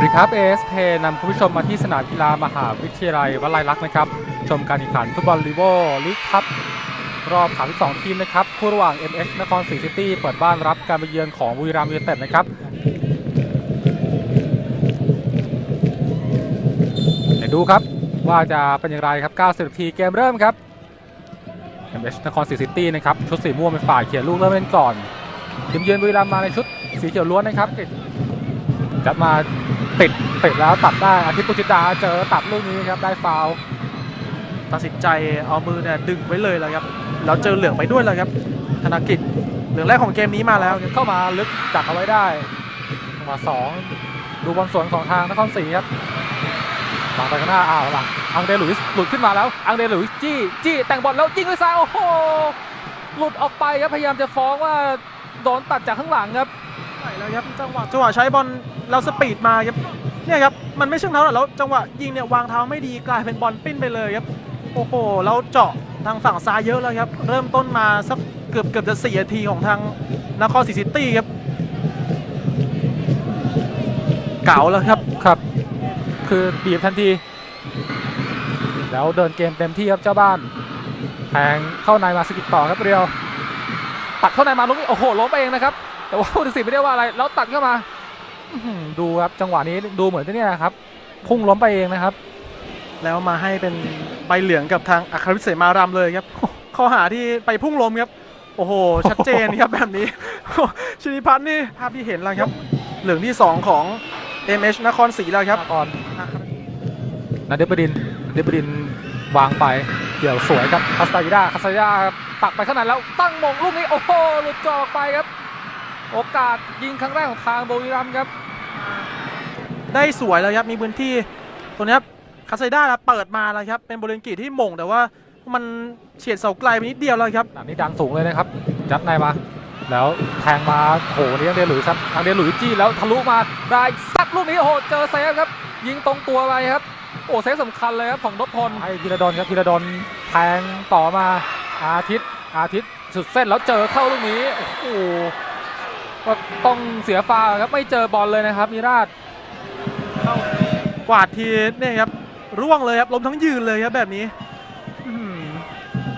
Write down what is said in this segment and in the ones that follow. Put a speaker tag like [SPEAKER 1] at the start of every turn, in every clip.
[SPEAKER 1] วัสดีครับ ASP นำคุณผู้ชมมาที่สนามกีฬามหาวิทยาลัยวลัยลักษณ์นะครับ ชมการแข่งขันฟุตบอลลีโวลีกคัพรอบ 32 ทีมนะครับ คู่ระหว่าง MH นครศรีซิตี้เปิดบ้านรับการไปเยือนของบุรีรัมย์ยูไนเต็ดนะครับ เดี๋ยวดูครับว่าจะเป็นอย่างไรครับ 90 นาทีเกมเริ่มครับ MH นครศรีซิตี้นะครับ ชุดสีม่วงเป็นฝ่ายเขียนลูกเริ่มเล่นก่อนทีมเยือนบุรีรัมย์มาในชุดสีเขียวล้วนนะครับจะมา ติดติดแล้วตัดได้อาทิตย์ปุจิตาเจอตัดลูกนี้ครับได้ฟาว
[SPEAKER 2] ตัดสินใจเอามือเนี่ยดึงไว้เลยแล้วครับแล้วเจอเหลืองไปด้วยแล้วครับธนกิจเหลืองแรกของเกมนี้มาแล้ว
[SPEAKER 1] เข้ามาลึกดักเอาไว้ได้จังหวะสองดูบอลสวนของทางนครศรีครับวางไปข้างหน้าอ้าวหลังอังเดหลุยส์หลุดขึ้นมาแล้ว อังเดหลุยส์จี้จี้แต่งบอลแล้วยิงด้วยซ้ายโอ้โหหลุดออกไปครับพยายามจะฟ้องว่าโดนตัดจากข้างหลังครับ
[SPEAKER 2] ไหนแล้วครับจังหวะจังหวะใช้บอลเราสปีดมาครับเนี่ยครับมันไม่เชิงเท้าหรอกแล้วจังหวะยิงเนี่ยวางเท้าไม่ดีกลายเป็นบอลปิ้นไปเลยครับโอ้โหแล้วเจาะทางฝั่งซ้ายเยอะแล้วครับ เริ่มต้นมาสักเกือบเกือบจะสี่นาทีของทางนครศรีซิตี้ครับเก่าแล้วครับ
[SPEAKER 1] ครับ คือบีบทันที แล้วเดินเกมเต็มที่ครับเจ้าบ้านแทงเข้าในมาสกิดต่อครับเรียวตัดเข้าในมาลูกโอ้โหล้มเองนะครับ แต่ว่าผู้ตัดสินไม่ได้ว่าอะไรแล้วตัดเข้ามาอื้อหือดูครับจังหวะนี้ดูเหมือนที่เนี่ยนะครับ พุ่งล้มไปเองนะครับ
[SPEAKER 2] แล้วมาให้เป็นใบเหลืองกับทางอัครวิเศษมารำเลยครับ ข้อหาที่ไปพุ่งล้มครับ โอ้โห ชัดเจนครับแบบนี้ ชินิพัฒน์นี่ภาพที่เห็นแล้วครับ เหลืองที่ 2 ของ MH นครศรีแล้วครับ
[SPEAKER 1] ก่อนนาเดบดินนาเดบดินวางไปเกี่ยวสวยครับคาสตายิดาคาสตายิดาตักไปข้างในแล้วตั้งมงลูกนี้โอ้โหหลุดจอออกไปครับ โอกาสยิงครั้งแรกของทางบุรีรัมย์ครับ
[SPEAKER 2] ได้สวยแล้วครับมีพื้นที่ตัวเนี้ยคาไซด้าเปิดมาแล้วครับ เป็นบริเวณกีที่หม่งแต่ว่ามันเฉียดเสาไกลไปนิดเดียวแล้วครับ
[SPEAKER 1] หลังนี้ดันสูงเลยนะครับจัดในมา แล้วแทงมาโหนี่ยังเดนหลุยส์ครับทางเดนหลุยส์จี้แล้วทะลุมาได้ซัดลูกนี้โอ้โหเจอเซฟครับ ยิงตรงตัวไปครับ โอ้เซฟสำคัญเลยครับของนพพลให้ธีรดลครับธีรดลแทงต่อมาอาทิตย์อาทิตย์สุดเส้นแล้วเจอเข้าลูกนี้โอ้โห ก็ต้องเสียฟาวล์ครับไม่เจอบอลเลยนะครับมิราช
[SPEAKER 2] กวาดทีเนี่ยครับร่วงเลยครับล้มทั้งยืนเลยครับแบบนี้อื้อหือ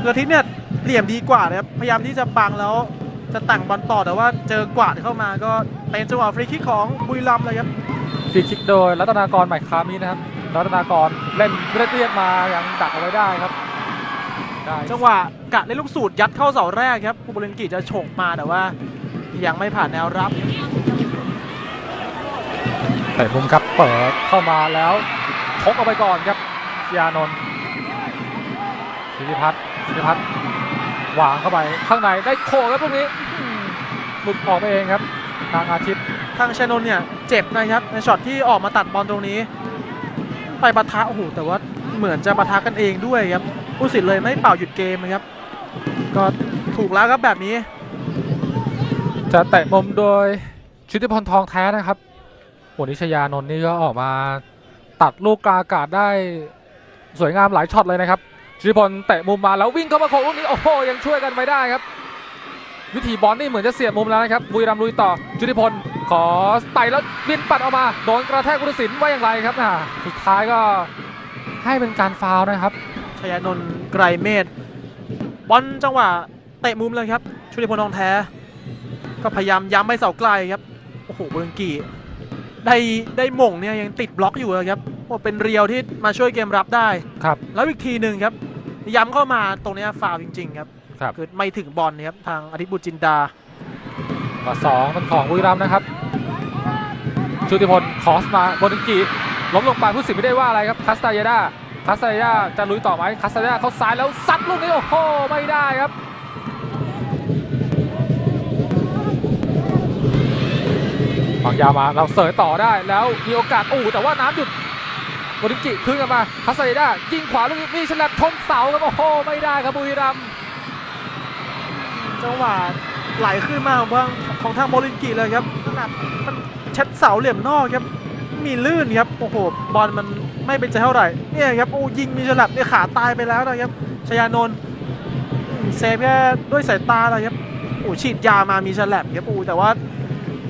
[SPEAKER 2] คืออาทิตย์เนี่ยเหลี่ยมดีกว่านะครับพยายามที่จะบังแล้วจะแต่งบอลต่อแต่ว่าเจอกวาดเข้ามาก็เป็นจังหวะฟรีคิกของบุรีรัมย์เลยครับ
[SPEAKER 1] ฟรีคิกโดยรัตนากรใหม่คามินะครับรัตนากรเล่นเรียดเรียดมายังดักเอาไว้ได้ครับได้
[SPEAKER 2] จังหวะกะเล่นลูกสูตรยัดเข้าเสาแรกครับผู้บรินกิจะฉกมาแต่ว่า ยังไม่ผ่านแนวรับ
[SPEAKER 1] เตะมุมครับเปิดเข้ามาแล้วชกเอาไปก่อนครับยานนท์สิทธิพัฒน์สิทธิพัฒน์วางเข้าไปข้างในได้โคครับพวกนี้อื้อหือหลุดออกไปเองครับ ทางอาทิตย์
[SPEAKER 2] ทางชนนท์เนี่ยเจ็บนะครับในช็อตที่ออกมาตัดบอลตรงนี้ ไปปะทะโอ้โหแต่ว่าเหมือนจะปะทะกันเองด้วยครับผู้สิทธิ์เลยไม่เป่าหยุดเกมนะครับ ก็ถูกแล้วครับแบบนี้
[SPEAKER 1] จะเตะมุมโดยชุติพลทองแท้นะครับโอ้นิชยานนท์นี่ก็ออกมาตัดลูกกลางอากาศได้สวยงามหลายช็อตเลยนะครับชุติพลเตะมุมมาแล้ววิ่งเข้ามาโขกลูกนี้โอ้โหยังช่วยกันไม่ได้ครับ วิธีบอลนี่เหมือนจะเสียบมุมแล้วนะครับบุรีรัมลุยต่อชุติพลขอไต่แล้วบินปัดออกมาโดนกระแทกกุศสินว่าอย่างไรครับอ่าสุดท้ายก็ให้เป็นการฟาวล์นะครับ
[SPEAKER 2] ชยานนท์ไกรเมธบอลจังหวะเตะมุมเลยครับชุติพลทองแท้ ก็พยายามย้ำไปเสาไกลครับ โอ้โหเบอร์กีได้ได้หม่งเนี่ยยังติดบล็อกอยู่เลยครับโอ้เป็นเรียวที่มาช่วยเกมรับได้
[SPEAKER 1] ครับ
[SPEAKER 2] แล้วอีกทีหนึ่งครับ ย้ำเข้ามาตรงเนี้ยฟาวล์จริง ๆ ครับ
[SPEAKER 1] ครับ
[SPEAKER 2] คือไม่ถึงบอลนะครับทางอาทิตย์บุญจินดา
[SPEAKER 1] มาสองเป็นของบุรีรัมย์นะครับชุติพลคอสมาบนกีล้มลงไปผู้สินไม่ได้ว่าอะไรครับคาสตาเยดาคาสตาเยดาจะลุยต่อไหมคาสตาเยดาเขาซ้ายแล้วซัดลูกนี้โอ้โหไม่ได้ครับ วางยาวมาเราเสยต่อได้แล้วมีโอกาสอู้แต่ว่าน้ำหยุดบริกิคืนกลับมาคาสตาเยดายิงขวาลูกนี้มีฉลับชนเสาครับโอ้โหไม่ได้ครับบุรีรัม
[SPEAKER 2] จังหวะไหลขึ้นมาของทางของทางโมลินกิเลยครับขนาดมันเช็ดเสาเหลี่ยมนอกครับ มีลื่นครับโอ้โหบอลมันไม่เป็นใจเท่าไหร่เนี่ยครับโอ้ยิงมีฉลับเนี่ยขาตายไปแล้วนะครับชยานนท์เซฟแค่ด้วยสายตาเลยครับโอ้ฉีดยามามีฉลับครับโอ้แต่ว่า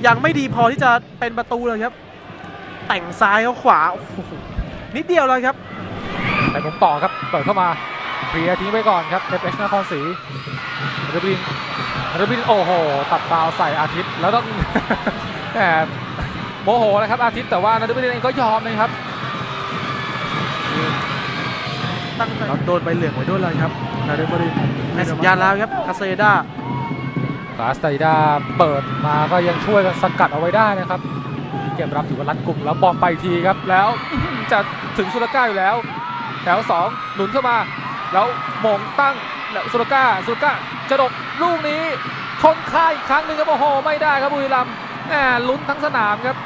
[SPEAKER 2] ยังไม่ดีพอที่จะเป็นประตูเลยครับ แต่งซ้ายเข้าขวาโอ้โหนิดเดียวเลยครับ
[SPEAKER 1] แต่ผมต่อครับเปิดเข้ามาเคลียร์ทิ้งไว้ก่อนครับเอฟเอชนครศรีเรบินเรบินโอ้โห ตัดฟาวล์ใส่อาทิตย์แล้วต้องแหมโมโหนะครับอาทิตย์แต่ว่านาดูบินเองก็ยอมนะครับ
[SPEAKER 2] ตั้งใจโดนใบเหลืองไว้ด้วยเลยครับนาเรบรินในสัญญาณแล้วครับคาเซด้า กา
[SPEAKER 1] สไตด้าเปิดมาก็ยังช่วยกันสกัดเอาไว้ได้นะครับ เกมรับถือว่ารัดกลุ่มแล้วบอลไปทีครับ แล้วจะถึงสุรก้าอยู่แล้ว แถวสองหนุนเข้ามา แล้วมงตั้งแล้วสุรก้าสุรก้าจะดกลูกนี้ชนคายอีกครั้งหนึ่งครับโอ้โหไม่ได้ครับบุรีรัมย์แหมลุ้นทั้งสนามครับ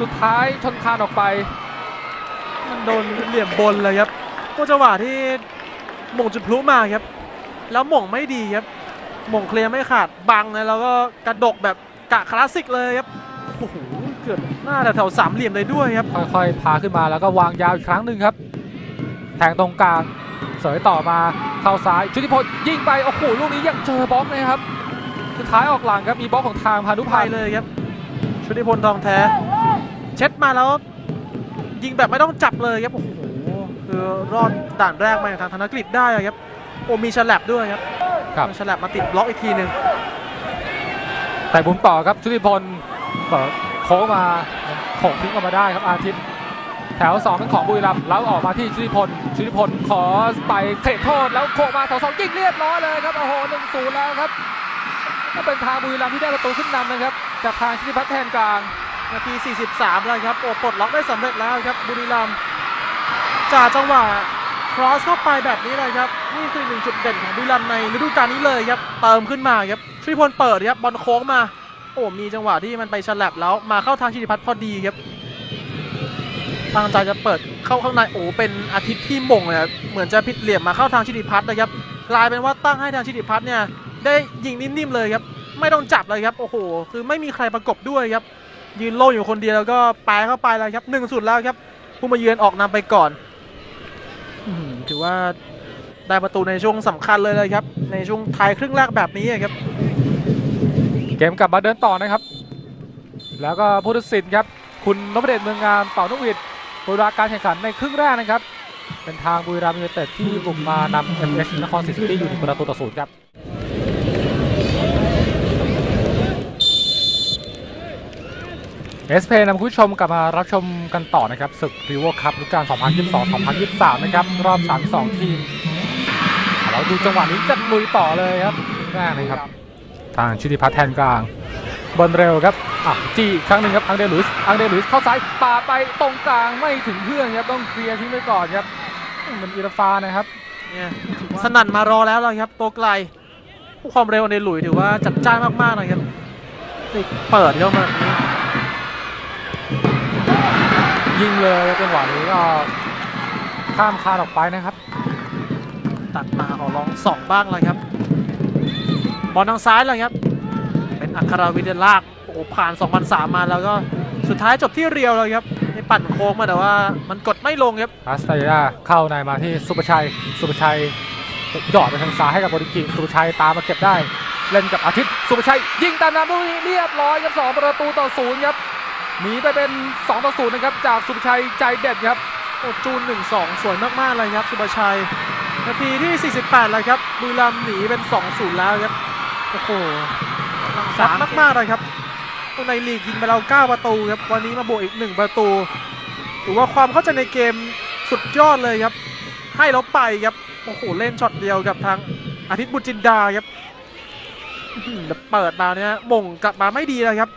[SPEAKER 1] สุดท้ายชนคานออกไป
[SPEAKER 2] มันโดนเหลี่ยมบนเลยครับก็จังหวะที่หม่งจุดพลุมาครับ แล้วหม่งไม่ดีครับ ม่งเคลียร์ไม่ขาดบังเลยแล้วก็กระดกแบบกะคลาสสิกเลยครับโอ้โหเกือบหน้าแถวๆสามเหลี่ยมเลยด้วยครับ
[SPEAKER 1] ค่อยๆพาขึ้นมาแล้วก็วางยาวอีกครั้งหนึ่งครับ แทงตรงกลางเสยต่อมาเข้าซ้ายชุติพลยิงไปโอ้โหลูกนี้ยังเจอบล็อกเลยครับสุดท้ายออกหลังครับมีบล็อกของทางพานุ
[SPEAKER 2] ไป
[SPEAKER 1] พันธ์
[SPEAKER 2] เลยครับชุติพลทองแท้ เช็ดมาแล้วยิงแบบไม่ต้องจับเลยครับโอ้โหคือรอดด่านแรกมาอย่างทางธนกฤษได้อะครับโอ้มีฉลับด้วยครับ
[SPEAKER 1] ครับ
[SPEAKER 2] มีฉลับมาติดบล็อกอีกทีหนึ่ง
[SPEAKER 1] แต่บุมต่อครับชุติพลเปิดโค้งมาโขกทิ้งออกมาได้ครับอาทิตย์ แถวสองเป็นของบุรีรัมย์แล้วออกมาที่ชุติพลชุติพลขอไปเขตโทษแล้วโขกมาสองสองยิงเรียบร้อยเลยครับโอ้โหหนึ่งศูนย์แล้วครับก็เป็นทางบุรีรัมย์ที่ได้ประตูขึ้นนำนะครับจากทางชิติพัฒน์แทนกลาง
[SPEAKER 2] นาที 43 แล้วครับโอ้ปลดล็อกได้สำเร็จแล้วครับบุรีรัมย์จากจังหวะครอสเข้าไปแบบนี้เลยครับ นี่คือหนึ่งจุดเด่นของบุรีรัมในฤดูกาลนี้เลยครับเติมขึ้นมาครับชุติพลเปิดครับบอลโค้งมา โอ้มีจังหวะที่มันไปฉลับแล้วมาเข้าทางชิติพัฒน์พอดีครับตั้งใจจะเปิดเข้าข้างในโอ้เป็นอาทิตย์ที่มงเลยเหมือนจะผิดเหลี่ยมมาเข้าทางชิติพัฒน์นะครับกลายเป็นว่าตั้งให้ทางชิติพัฒน์เนี่ยได้ยิงนิ่มๆเลยครับไม่ต้องจับเลยครับโอ้โห คือไม่มีใครประกบด้วยครับยืนโล่อยู่คนเดียวแล้วก็แปะเข้าไปแล้วครับหนึ่งสุดแล้วครับผู้มาเยือนออกนำไปก่อนถือว่า ได้ประตูในช่วงสำคัญเลยเลยครับ ในช่วงท้ายครึ่งแรกแบบนี้ครับ
[SPEAKER 1] เกมกลับมาเดินต่อนะครับ แล้วก็ผู้ตัดสินครับ คุณนพเดชเมืองงามเป่านกหวีดบริการแข่งขันในครึ่งแรกนะครับ เป็นทางบุรีรัมย์ยูไนเต็ดที่บุกมานำเอ็มเอสนครศรีซิตี้อยู่หนึ่งประตูต่อศูนย์ครับเอสเพนำคุณผู้ชมกลับมารับชมกันต่อนะครับศึกรีโวคัพฤดูกาล2022-2023 นะครับ รอบ 32 ทีม เราดูจังหวะนี้จะลุยต่อเลยครับแรกเลยครับ ทางชิติพัฒน์แทนกลางบอลเร็วครับอะจี้อีกครั้งหนึ่งครับอังเดลุสอังเดลุสเข้าซ้ายปาไปตรงกลางไม่ถึงเพื่อนครับต้องเคลียร์ทิ้งไปก่อนครับอืมเป็นอิราฟานะครับ
[SPEAKER 2] เนี่ยสนั่นมารอแล้วเลยครับตัวไกลผู้ความเร็วในหลุยถือว่าจัดจ้านมากๆนะครับนี่เปิดเข้ามาแบบนี้
[SPEAKER 1] ยิงเลยครับจังหวะนี้ก็ข้ามคานออกไปนะครับ
[SPEAKER 2] ตัดมาขอลองสองบ้างเลยครับ บอลทางซ้ายเลยครับ เป็นอัครวิทยาลากโอ้ผ่าน2 0 0 3มาแล้วก็สุดท้ายจบที่เรียวเลยครับในปั่นโค้งมาแต่ว่ามันกดไม่ลงครับ
[SPEAKER 1] อาสตาย่าเข้าในมาที่สุประชัย สุประชัยหยอดไปทางซ้ายให้กับบริกิสุประชัยตามมาเก็บได้ เล่นกับอาทิตย์ สุประชัย ยิงตามน้ำลูกนี้เรียบร้อยครับสองประตูต่อศูนย์ครับหนีไปเป็น2ต่อศูนย์นะครับจากสุประชัยใจเด็ดครับ
[SPEAKER 2] โอ้จูน1-2 สวยมากๆเลยครับ สุภาชัย นาทีที่ 48เลยครับบุรีรัมย์หนีเป็น 2-0 แล้วครับ โอ้โหซัดมากๆเลยครับตัวในลีกยิงไปแล้ว9ประตูครับ วันนี้มาบวกอีก 1 ประตู ถือว่าความเข้าใจในเกมสุดยอดเลยครับ ให้แล้วไปครับ โอ้โห เล่นช็อตเดียวกับทางอาทิตย์บุจินดาครับเปิดมาเนี่ยมงกลับมาไม่ดีเลยครับ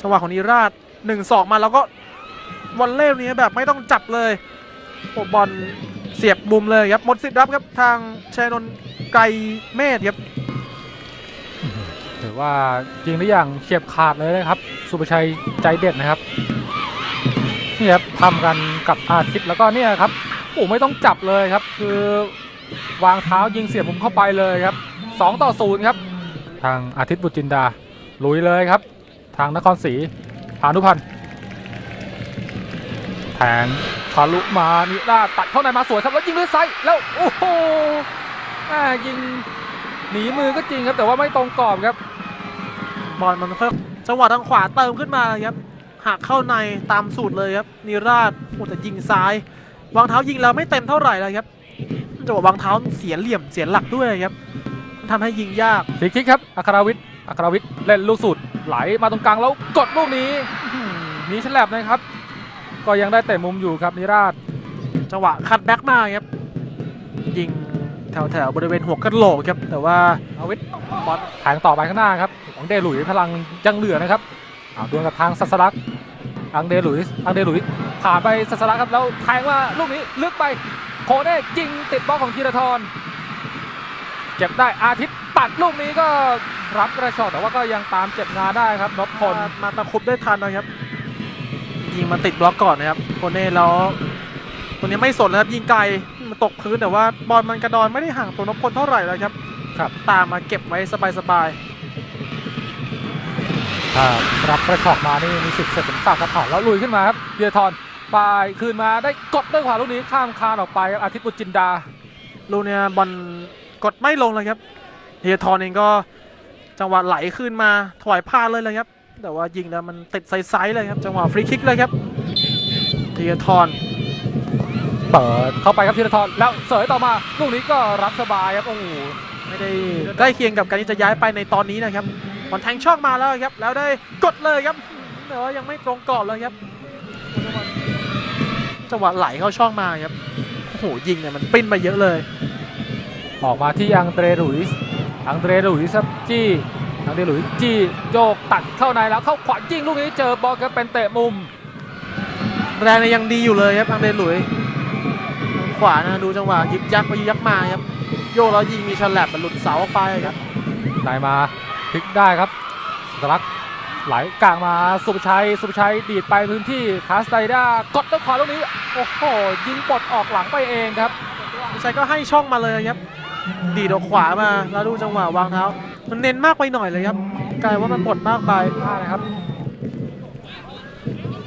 [SPEAKER 2] จังหวะของนิราช1-2 มาแล้วก็วอลเล่นี้แบบไม่ต้องจับเลยโอ้บอล เสียบมุมเลยครับหมดสิทธิ์รับครับทางชัยนนท์ไกรเมธครับ
[SPEAKER 1] ถือว่ายิงได้อย่างเฉียบขาดเลยนะครับ สุประชัยใจเด็ดนะครับนี่ครับทำกันกับอาทิตย์แล้วก็เนี่ยครับโอ้ไม่ต้องจับเลยครับ คือวางเท้ายิงเสียบมุมเข้าไปเลยครับ2ต่อ0ครับ ทางอาทิตย์บุตรจินดา ลุยเลยครับ ทางนครศรีพานุพันธ์แทง ทะลุมานิราตัดเข้าในมาสวยครับแล้วยิงด้วยไซส์แล้วโอ้โหอ่ายิงหนีมือก็จริงครับ แต่ว่าไม่ตรงกรอบครับ
[SPEAKER 2] บอลมันค่อยจังหวะทางขวาเติมขึ้นมาครับหักเข้าในตามสูตรเลยครับนิราชโอ้แต่ยิงซ้ายวางเท้ายิงแล้วไม่เต็มเท่าไหร่เลยครับจังหวะวางเท้าเสียเหลี่ยมเสียหลักด้วยครับมันทำให้ยิงยาก
[SPEAKER 1] ฟรีคิกครับอัครวิทย์อัครวิทย์เล่นลูกสุดไหลมาตรงกลางแล้วกดลูกนี้อื้อหือมีฉลับนะครับ ก็ยังได้เตะมุมอยู่ครับนิราช
[SPEAKER 2] จังหวะคัดแบ็กมาครับยิงแถวแถวๆบริเวณหัวกระโหลกครับแต่ว่า
[SPEAKER 1] อาวิทย์บอลแทงต่อไปข้างหน้าครับของเดหลุยส์พลังยังเหลือนะครับเอาดวลกับทางสัสลักอังเดหลุยส์อังเดหลุยส์ผ่านไปสัสลักครับแล้วแทงว่าลูกนี้ลึกไปโคเน่ยิงติดบล็อกของธีรทรเจ็บได้อาทิตย์ปัดลูกนี้ก็รับกระชอกแต่ว่าก็ยังตามเจ็บงานได้ครับนพพล
[SPEAKER 2] มามาตะคุบได้ทันนะครับ ยิงมาติดบล็อกก่อนนะครับโคเน่แล้วตัวนี้ไม่สนนะครับยิงไกลมันตกพื้นแต่ว่าบอลมันกระดอนไม่ได้ห่างตัวนพพลเท่าไหร่เลยครับ
[SPEAKER 1] ครับ
[SPEAKER 2] ตามมาเก็บไว้สบาย
[SPEAKER 1] ถ้ารับกระชอกมานี่มีสิทธิ์เสร็จสมศักดิ์ครับผ่านแล้วลุยขึ้นมาครับธีรทรปลายคืนมาได้กดด้วยขวาลูกนี้ข้ามคานออกไปครับอาทิตย์บุญจินดา
[SPEAKER 2] ๆลูกเนี่ยบอลกดไม่ลงเลยครับเฮียทรเองก็จังหวะไหลขึ้นมาถอยพลาดเลยเลยครับ แต่ว่ายิงแล้วมันติดไซส์ๆเลยครับ จังหวะฟรีคิกเลยครับเฮียทร
[SPEAKER 1] เปิดเข้าไปครับธีรทรแล้วเสยต่อมาลูกนี้ก็รับสบายครับโอ้โห
[SPEAKER 2] ไม่ได้ใกล้เคียงกับการที่จะย้ายไปในตอนนี้นะครับบอลแทงช่องมาแล้วครับ แล้วได้กดเลยครับแต่ว่ายังไม่ตรงกรอบเลยครับจังหวะไหลเข้าช่องมาครับโอ้โหยิงเนี่ยมันปิ้นมาเยอะเลย
[SPEAKER 1] ออกมาที่อังเดรหลุยส์อังเดรหลุยส์ค รับจี้อังเดรหลุยส์จี้โยกตัดเข้าในแล้วเข้าขวายิงลูกนี้เจอบอลครับเป็นเตะมุม
[SPEAKER 2] แรงเนี่ยยังดีอยู่เลยครับอังเดรหลุยขวานะดูจังหวะยึกยักไปยึกยักมาครับโยกแล้วยิงมีฉลับมันหลุดเสาออกไปครับ
[SPEAKER 1] นายมาพลิกได้ครับสลักไหลกลางมาสุภชัยสุภชัยดีดไปพื้นที่คาสไตด้ากดด้วยขวาลูกนี้โอ้โหยิงปลดออกหลังไปเองครับ
[SPEAKER 2] ไม่ใช่ก็ให้ช่องมาเลยครับดีดออกขวามาแล้วดูจังหวะวางเท้า มันเน้นมากไปหน่อยเลยครับกลายว่ามันปลดมากไป
[SPEAKER 1] ได้นะครับ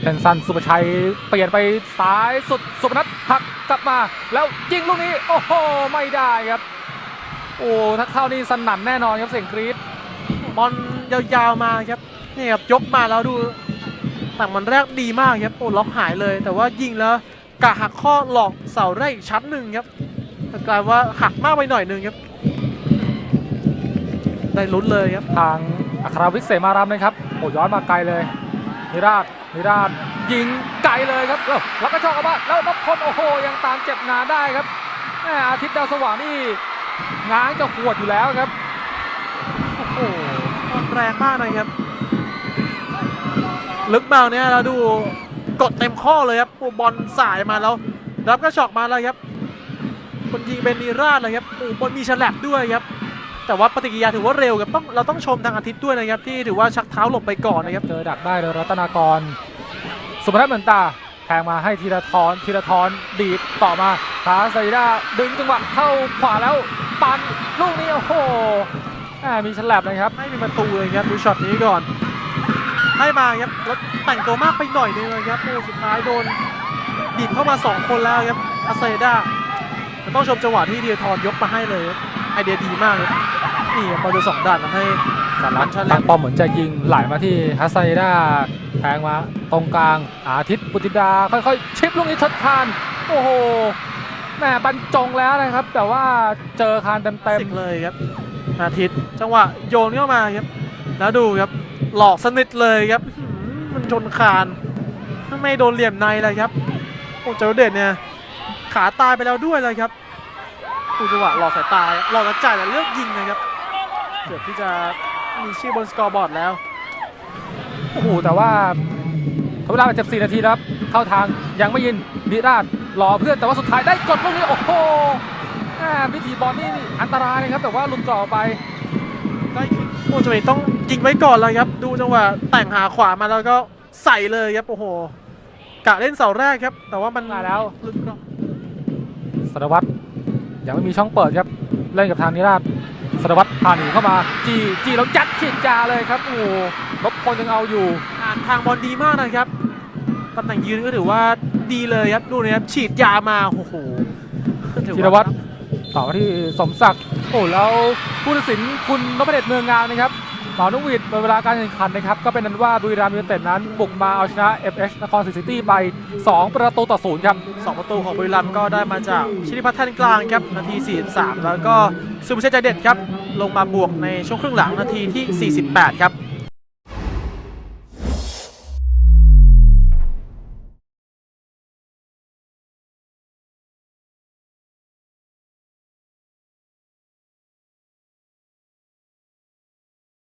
[SPEAKER 1] เป็นซันสุภชัยเปลี่ยนไปซ้ายสุดสุพนัทหักกลับมา แล้วยิงลูกนี้ โอ้โหไม่ได้ครับ โอ้ถ้าเข้านี่สนั่นแน่นอนครับเสียงกรี๊ด
[SPEAKER 2] บอลยาวๆมาครับนี่ครับยกมาแล้วดูแต่มันแรกดีมากครับโอ้ล็อกหายเลย แต่ว่ายิงแล้วกะหักข้อหลอกเสาได้อีกชั้นหนึ่งครับแต่กลายว่าหักมากไปหน่อยหนึ่งครับ ได้ลุ้นเลยครับ
[SPEAKER 1] ทางอัครวิทย์เสมารามนะครับโอ้ย้อนมาไกลเลยนิราชนิราชยิงไกลเลยครับแล้วก็ช่องออกมาแล้วนพพลโอ้โหยังตามเจ็บงาได้ครับแมอาทิตย์ดาวสว่างนี่ง้างจะขวดอยู่แล้วครับ
[SPEAKER 2] โอ้โหแรงมากนะครับ ลึกมากเนี่ยเราดูกดเต็มข้อเลยครับโอ้บอลสายมาแล้วรับก็ช็อกมาแล้วครับคนยิงเป็นนิราชเลยครับโอ้บอลมีฉลับด้วยครับ แต่ว่าปฏิกิริยาถือว่าเร็วครับต้องเราต้องชมทางอาทิตย์ด้วยนะครับที่ถือว่าชักเท้าหลบไปก่อนนะครับ
[SPEAKER 1] เจอดักได้โดยรัตนากรสุพนัทเหมือนตาแทงมาให้ธีรทรธีรทรดีดต่อมาคาไซด้าดึงจังหวะเข้าขวาแล้วปันลูกนี้โอ้โหแหม่มีฉลับนะครับ
[SPEAKER 2] ไม่มีประตูเลยครับดูช็อตนี้ก่อนให้มาครับแล้วแต่งตัวมากไปหน่อยนึงเลยครับโอ้สุดท้ายโดนบีบเข้ามา 2 คนแล้วครับอาเซด้าแต่ต้องชมจังหวะที่เดียทรยกมาให้เลยครับ ไอเดียดีมากครับนี่ครับพอดูสองด้านทำให้
[SPEAKER 1] สารัต
[SPEAKER 2] ชันแล
[SPEAKER 1] ตั้
[SPEAKER 2] บ
[SPEAKER 1] งป้อมเหมือนจะยิงไหลมาที่ฮัสไซด้าแทงมาตรงกลางอาทิตย์ปุติดา ค่อยๆ ชิปลูกนี้ชดคาน โอ้โหแหม่บรรจงแล้วนะครับ แต่ว่าเจอคานเต็ม
[SPEAKER 2] สิกเลยครับ อาทิตย์จังหวะโยนเข้ามาครับ แล้วดูครับหลอกสนิทเลยครับอื้อหือมันชนคานไม่โดนเหลี่ยมในเลยครับโอ้เจ้าเด่นเนี่ยขาตายไปแล้วด้วยเลยครับ ดูจังหวะหลอกสายตาหลอกกระจายแต่เลือกยิงนะครับเกือบที่จะมีชื่อบนสกอร์บอร์ดแล้ว
[SPEAKER 1] ๆโอ้โหแต่ว่าเขาเวลาเจ็บ4นาทีแล้วครับ เข้าทางยังไม่ยินนิราชรอเพื่อนแต่ว่าสุดท้ายได้กดลูกนี้โอ้โหแหม่วิธีบอลนี่อันตรายนะครับ แต่ว่าหลุดกรอบไป
[SPEAKER 2] ได้ขึ้นโอ้จังหวะนี้ต้องยิงไว้ก่อนเลยครับ ดูจังหวะแต่งหาขวามาแล้วก็ใส่เลยครับโอ้โหกะเล่นเสาแรกครับ แต่ว่ามัน
[SPEAKER 1] มาแล้ว
[SPEAKER 2] หลุดกรอบ
[SPEAKER 1] สารวัตร ยังไม่มีช่องเปิดครับ เล่นกับทางนิราชสารวัตรพาหนีเข้ามา จีจีแล้วยัดขีดยาเลยครับโอ้โหรบพลยังเอาอยู่
[SPEAKER 2] อ่านทางบอลดีมากนะครับตำแหน่งยืนก็ถือว่าดีเลยครับดูนะครับฉีดยามาโอ้โหถือ
[SPEAKER 1] ธีรวัตรต่อมาที่สมศักดิ์โอ้แล้วผู้ตัดสินคุณนพเดชเมืองงามนะครับ เป่านกหวีดเป็นเวลาการแข่งขันนะครับก็เป็นนั้นว่าบุรีรัมย์ยูไนเต็ดนั้นบุกมาเอาชนะ FH นครศรีซิตี้ไป 2 ประตูต่อศูนย์ครับ
[SPEAKER 2] สองประตูของบุรีรัมย์ก็ได้มาจากชินิพัฒน์ท่นกลางครับนาที 43 แล้วก็สุภเชษใจเด็ดครับลงมาบวกในช่วงครึ่งหลังนาทีที่ 48 ครับ